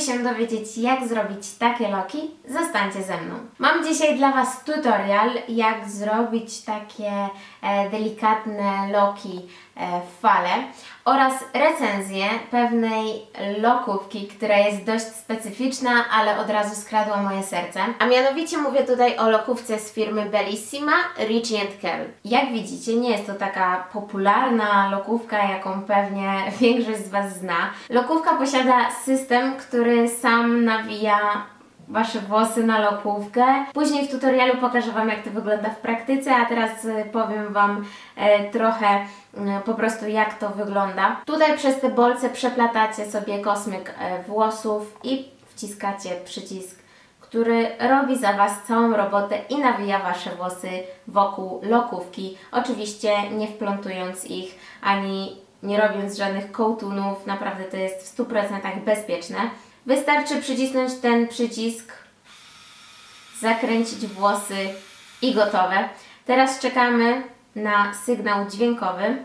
się dowiedzieć, jak zrobić takie loki, zostańcie ze mną. Mam dzisiaj dla Was tutorial, jak zrobić takie e, delikatne loki fale oraz recenzję pewnej lokówki, która jest dość specyficzna, ale od razu skradła moje serce. A mianowicie mówię tutaj o lokówce z firmy Bellissima Richie Curl. Jak widzicie, nie jest to taka popularna lokówka, jaką pewnie większość z Was zna. Lokówka posiada system, który sam nawija Wasze włosy na lokówkę. Później w tutorialu pokażę Wam, jak to wygląda w praktyce, a teraz y, powiem Wam e, trochę y, po prostu, jak to wygląda. Tutaj przez te bolce przeplatacie sobie kosmyk e, włosów i wciskacie przycisk, który robi za Was całą robotę i nawija Wasze włosy wokół lokówki. Oczywiście nie wplątując ich ani nie robiąc żadnych kołtunów, naprawdę to jest w 100% bezpieczne. Wystarczy przycisnąć ten przycisk, zakręcić włosy i gotowe. Teraz czekamy na sygnał dźwiękowy.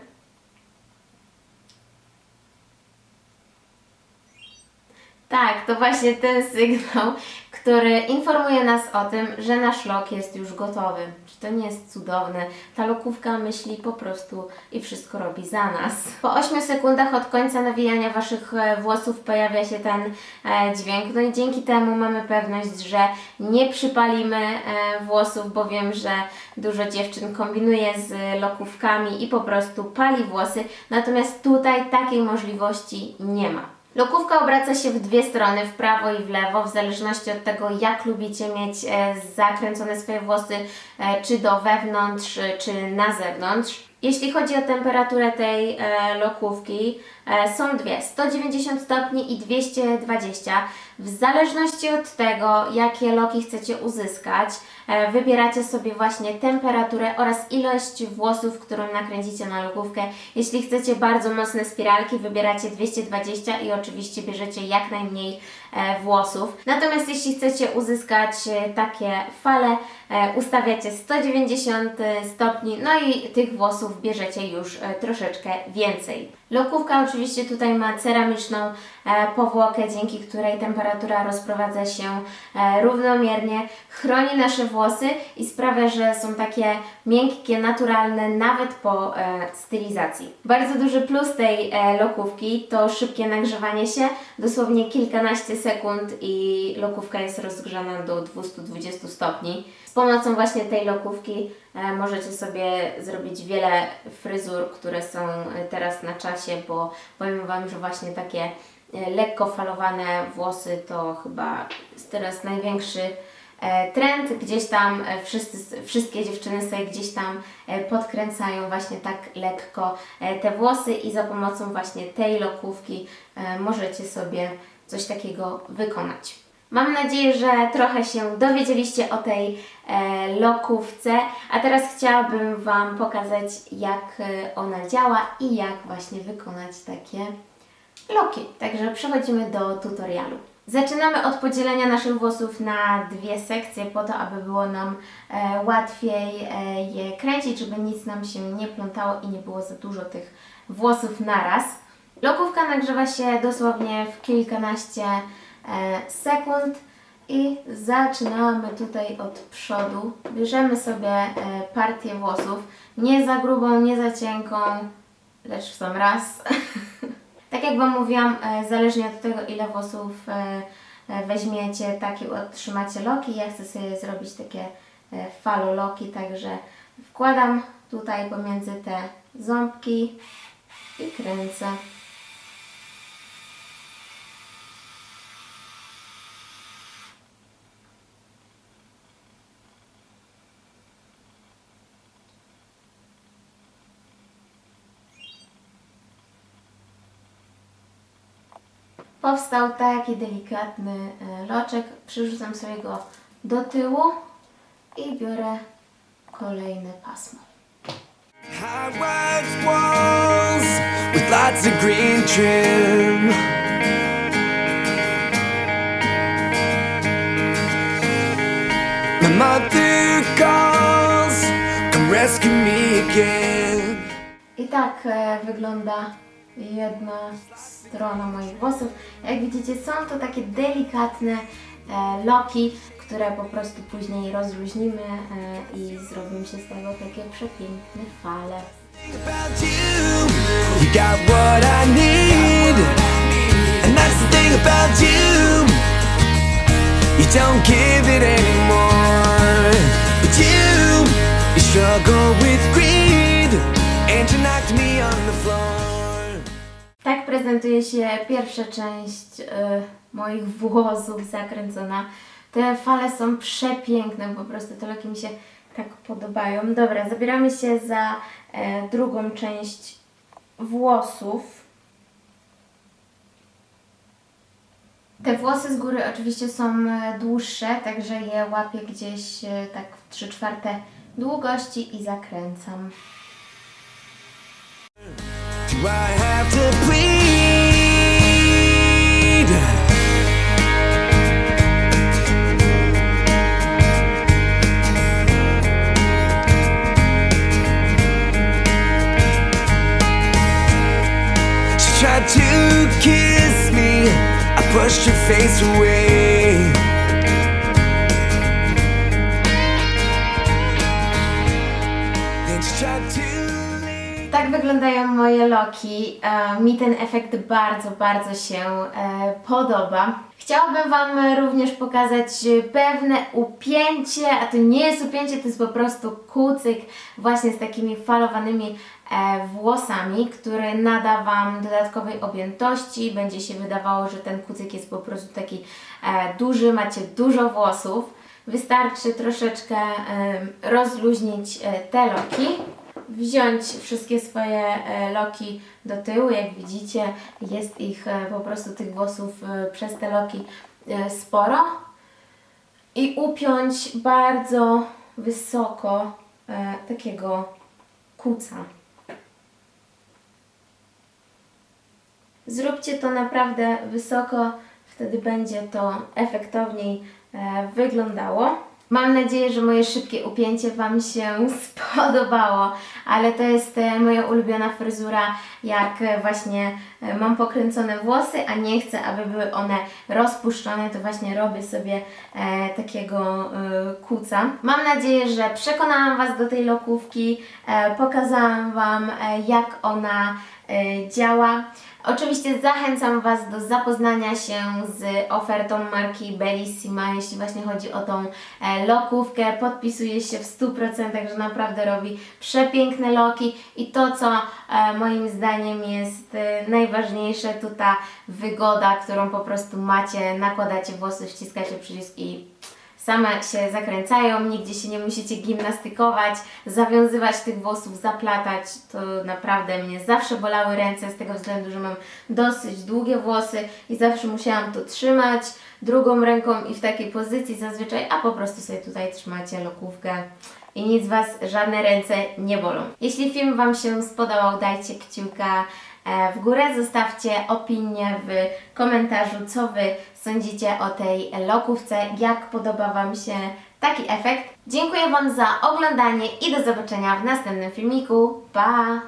Tak, to właśnie ten sygnał, który informuje nas o tym, że nasz lok jest już gotowy. Czy to nie jest cudowne? Ta lokówka myśli po prostu i wszystko robi za nas. Po 8 sekundach od końca nawijania Waszych e, włosów pojawia się ten e, dźwięk. No i dzięki temu mamy pewność, że nie przypalimy e, włosów, bo wiem, że dużo dziewczyn kombinuje z lokówkami i po prostu pali włosy. Natomiast tutaj takiej możliwości nie ma. Lokówka obraca się w dwie strony, w prawo i w lewo, w zależności od tego, jak lubicie mieć e, zakręcone swoje włosy, e, czy do wewnątrz, e, czy na zewnątrz. Jeśli chodzi o temperaturę tej lokówki, są dwie, 190 stopni i 220. W zależności od tego, jakie loki chcecie uzyskać, e, wybieracie sobie właśnie temperaturę oraz ilość włosów, którą nakręcicie na lokówkę. Jeśli chcecie bardzo mocne spiralki, wybieracie 220 i oczywiście bierzecie jak najmniej e, włosów. Natomiast jeśli chcecie uzyskać e, takie fale, ustawiacie 190 stopni, no i tych włosów bierzecie już troszeczkę więcej. Lokówka oczywiście tutaj ma ceramiczną e, powłokę, dzięki której temperatura rozprowadza się e, równomiernie, chroni nasze włosy i sprawia, że są takie miękkie, naturalne nawet po e, stylizacji. Bardzo duży plus tej lokówki to szybkie nagrzewanie się, dosłownie kilkanaście sekund i lokówka jest rozgrzana do 220 stopni. Z pomocą właśnie tej lokówki możecie sobie zrobić wiele fryzur, które są e, teraz na czasie, bo powiem Wam, że właśnie takie e, lekko falowane włosy to chyba jest teraz największy e, trend. Gdzieś tam e, wszyscy, wszystkie dziewczyny sobie gdzieś tam e, podkręcają właśnie tak lekko e, te włosy i za pomocą właśnie tej lokówki e, możecie sobie coś takiego wykonać. Mam nadzieję, że trochę się dowiedzieliście o tej e, lokówce, a teraz chciałabym Wam pokazać, jak e, ona działa i jak właśnie wykonać takie loki. Także przechodzimy do tutorialu. Zaczynamy od podzielenia naszych włosów na dwie sekcje, po to, aby było nam e, łatwiej e, je kręcić, żeby nic nam się nie plątało i nie było za dużo tych włosów naraz. Lokówka nagrzewa się dosłownie w kilkanaście e, i zaczynamy tutaj od przodu. Bierzemy sobie e, partię włosów, nie za grubą, nie za cienką, lecz w sam raz. tak jak Wam mówiłam, e, zależnie od tego ile włosów e, weźmiecie, takie otrzymacie loki. Ja chcę sobie zrobić takie faloloki, także wkładam tutaj pomiędzy te ząbki i kręcę. Powstał taki delikatny e, loczek. Przyrzucam sobie go do tyłu i biorę kolejne pasmo. I tak e, wygląda jedna strona moich włosów. Jak widzicie, są to takie delikatne e, loki, które po prostu później rozluźnimy e, i zrobią się z tego takie przepiękne fale. struggle with greed, and you knocked me on the floor. Prezentuje się pierwsza część e, moich włosów zakręcona. Te fale są przepiękne, po prostu te loki mi się tak podobają. Dobra, zabieramy się za e, drugą część włosów. Te włosy z góry oczywiście są e, dłuższe, także je łapię gdzieś e, tak w 3 czwarte długości i zakręcam. Do I have to plead? Pushed her face away. Tak wyglądają moje loki. E, mi ten efekt bardzo, bardzo się e, podoba. Chciałabym Wam również pokazać e, pewne upięcie, a to nie jest upięcie, to jest po prostu kucyk właśnie z takimi falowanymi e, włosami, który nada Wam dodatkowej objętości. Będzie się wydawało, że ten kucyk jest po prostu taki e, duży, macie dużo włosów. Wystarczy troszeczkę rozluźnić te loki wziąć wszystkie swoje e, loki do tyłu. Jak widzicie, jest ich e, po prostu tych włosów e, przez te loki sporo. I upiąć bardzo wysoko takiego kuca. Zróbcie to naprawdę wysoko, wtedy będzie to efektowniej wyglądało. Mam nadzieję, że moje szybkie upięcie Wam się spodobało, ale to jest e, moja ulubiona fryzura, jak e, właśnie e, mam pokręcone włosy, a nie chcę, aby były one rozpuszczone, to właśnie robię sobie e, takiego e, kuca. Mam nadzieję, że przekonałam Was do tej lokówki, e, pokazałam Wam, e, jak ona e, działa. Oczywiście zachęcam Was do zapoznania się z ofertą marki Bellissima, jeśli właśnie chodzi o tą e, lokówkę. Podpisuję się w 100%, że naprawdę robi przepiękne loki i to, co e, moim zdaniem jest e, najważniejsze, to ta wygoda, którą po prostu macie, nakładacie włosy, wciskacie przycisk i same się zakręcają, nigdzie się nie musicie gimnastykować, zawiązywać tych włosów, zaplatać. To naprawdę mnie zawsze bolały ręce z tego względu, że mam dosyć długie włosy i zawsze musiałam to trzymać drugą ręką i w takiej pozycji zazwyczaj, a po prostu sobie tutaj trzymacie lokówkę i nic Was, żadne ręce nie bolą. Jeśli film Wam się spodobał, dajcie kciuka w górę, zostawcie opinię w komentarzu, co Wy sądzicie o tej lokówce, jak podoba Wam się taki efekt. Dziękuję Wam za oglądanie i do zobaczenia w następnym filmiku. Pa!